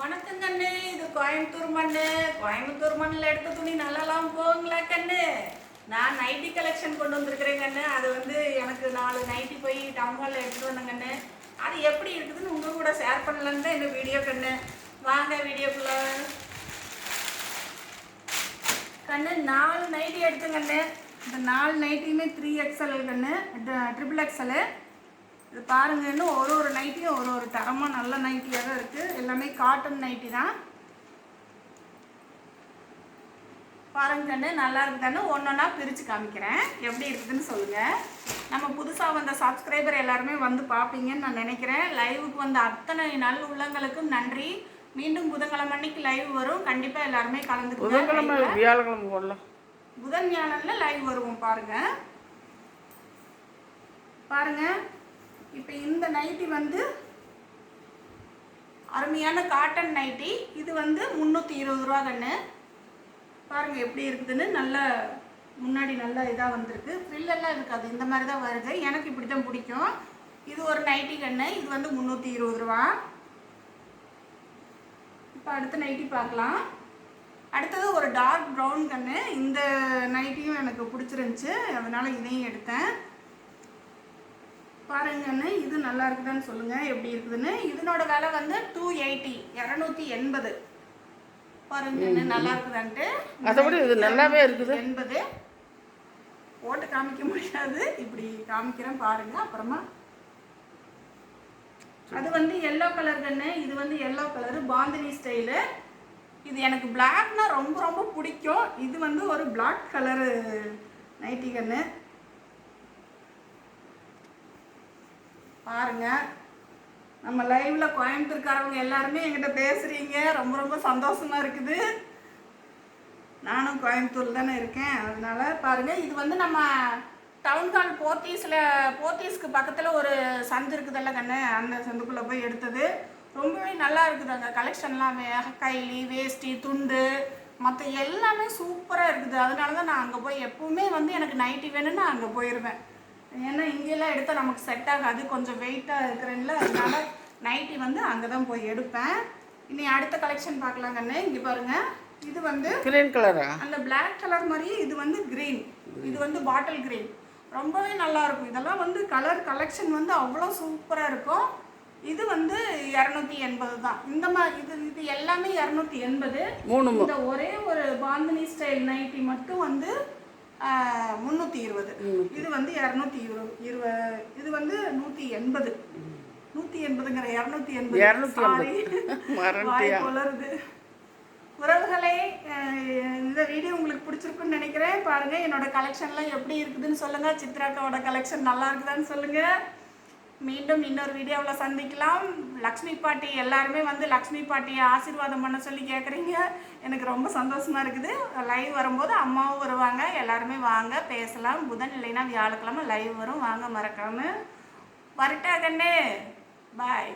வணக்கம் கண்ணு. இது கோயம்புத்தூர் மண்ணு. கோயம்புத்தூர் மண்ணில் எடுத்த துணி நல்லாலாம் போகுங்களா கண்ணு? நான் நைட்டி கலெக்ஷன் கொண்டு வந்திருக்கிறேன் கண்ணு. அது வந்து எனக்கு நாலு நைட்டி போய் டவுன் ஹாலில் எடுத்துட்டு வந்தேன் கண்ணு. அது எப்படி இருக்குதுன்னு உங்கள் கூட ஷேர் பண்ணலன்னு தான் இந்த வீடியோ கண்ணு. வாங்க வீடியோக்குள்ள கண்ணு நாலு நைட்டி எடுத்தேன் கண்ணு. இந்த நாலு நைட்டியுமே த்ரீ எக்ஸல் கண்ணு. ட்ரிபிள் எக்ஸலு இது பாருங்க இன்னும் ஒரு ஒரு நைட்டியும் ஒரு ஒரு தரமாக நல்ல நைட்டியாக தான் இருக்குது எல்லாமே காட்டன் நைட்டி தான். பாருங்க கண்ணு நல்லா இருக்குதான்னு ஒன்றொன்னா பிரித்து காமிக்கிறேன். எப்படி இருக்குதுன்னு சொல்லுங்கள் நம்ம புதுசாக வந்த சப்ஸ்கிரைபர் எல்லாருமே வந்து பார்ப்பீங்கன்னு நான் நினைக்கிறேன். லைவுக்கு வந்த அத்தனை நல் உள்ளங்களுக்கும் நன்றி. மீண்டும் புதன்கிழமை அன்னைக்கு லைவ் வரும். கண்டிப்பாக எல்லாருமே புதன்கிழமை கலந்துக்குங்க வியாழக்கிழமை போடலாம். புதன் வியாழன்ல லைவ் வருவோம் பாருங்க. பாருங்க. இப்போ இந்த நைட்டி வந்து அருமையான காட்டன் நைட்டி இது வந்து முந்நூற்றி இருபது ரூபா கண்ணு. பாருங்கள் எப்படி இருக்குதுன்னு நல்ல முன்னாடி நல்ல இதாக வந்திருக்கு. ஃப்ரில்லெல்லாம் இருக்காது இந்த மாதிரி தான் வருது. எனக்கு இப்படி தான் பிடிக்கும். இது ஒரு நைட்டி கண்ணு. இது வந்து முந்நூற்றி இருபது ரூபா. இப்போ அடுத்த நைட்டி பார்க்கலாம். அடுத்தது ஒரு டார்க் ப்ரௌன் கண்ணு. இந்த நைட்டியும் எனக்கு பிடிச்சிருந்துச்சி. அதனால் இதையும் எடுத்தேன். பாருங்கன்னு இது நல்லா இருக்குதான்னு சொல்லுங்க எப்படி இருக்குதுன்னு. இதனோட விலை வந்து டூ எயிட்டி இரநூத்தி எண்பது. பாருங்க நல்லா இருக்குதான்ட்டு. மற்றபடி இது நல்லாவே இருக்குது. எண்பது. போட்டு காமிக்க முடியாது. இப்படி காமிக்கிறேன் பாருங்க அப்புறமா. அது வந்து எல்லோ கலர் கண்ணு இது வந்து எல்லோ கலரு பாந்தினி ஸ்டைலு இது எனக்கு பிளாக்னா ரொம்ப ரொம்ப பிடிக்கும். இது வந்து ஒரு பிளாக் கலரு நைட்டி கண்ணு. பாருங்க. நம்ம லைவ்ல கோயம்புத்தூர்காரவங்க எல்லாருமே என்கிட்ட பேசுறீங்க. ரொம்ப ரொம்ப சந்தோஷமா இருக்குது. நானும் கோயம்புத்தூர்ல தானே இருக்கேன். அதனால பாருங்க இது வந்து நம்ம டவுன் ஹால் போத்தீஸில் போத்தீஸ்க்கு பக்கத்தில் ஒரு சந்து இருக்குதுல்ல கண்ணு? அந்த சந்துக்குள்ளே போய் எடுத்தது. ரொம்பவே நல்லா இருக்குது அங்கே. கலெக்ஷன்லாம் கைலி வேஷ்டி துண்டு மற்ற எல்லாமே சூப்பராக இருக்குது. அதனால தான் நான் அங்கே போய் எப்பவுமே வந்து எனக்கு நைட்டி வேணும்னு நான் அங்கே போயிடுவேன் ஏன்னா இங்கெல்லாம் எடுத்தால் நமக்கு செட் ஆகாது. கொஞ்சம் வெயிட்டாக இருக்கிறேன்ல. அதனால நைட்டி வந்து அங்கே தான் போய் எடுப்பேன். இனி அடுத்த கலெக்ஷன் பார்க்கலாம் கண்ணு இங்கே பாருங்க. இது வந்து கிரீன் கலரா அந்த Black கலர் மாதிரியே இது வந்து green. இது வந்து பாட்டில் green. ரொம்பவே நல்லா இருக்கும். இதெல்லாம் வந்து கலர் கலெக்ஷன் வந்து அவ்வளோ சூப்பராக இருக்கும். இது வந்து இரநூத்தி எண்பது தான். இந்த மாதிரி இது இது எல்லாமே இரநூத்தி எண்பது. மூணு இந்த ஒரே ஒரு பாந்தினி ஸ்டைல் நைட்டி மட்டும் வந்து முந்நூற்றி இருபது. இது வந்து இரநூத்தி இருபது. இது வந்து நூற்றி எண்பது. நூற்றி எண்பதுங்கிற இரநூத்தி எண்பது. இரநூத்தி கொளருது உறவுகளே இந்த வீடியோ உங்களுக்கு பிடிச்சிருக்குன்னு நினைக்கிறேன். பாருங்க என்னோட கலெக்ஷன்லாம் எப்படி இருக்குதுன்னு சொல்லுங்க. சித்ராக்காவோட கலெக்ஷன் நல்லா இருக்குதான்னு சொல்லுங்க. மீண்டும் இன்னொரு வீடியோவில் சந்திக்கலாம். லக்ஷ்மி பாட்டி எல்லாருமே வந்து லக்ஷ்மி பாட்டியை ஆசீர்வாதம் பண்ண சொல்லி கேட்குறீங்க எனக்கு ரொம்ப சந்தோஷமா இருக்குது. லைவ் வரும்போது அம்மாவும் வருவாங்க. எல்லாருமே வாங்க பேசலாம். புதன் இல்லைன்னா வியாழக்கிழமை லைவ் வரும். வாங்க மறக்காமல் வரட்டா கண்ணே. பாய்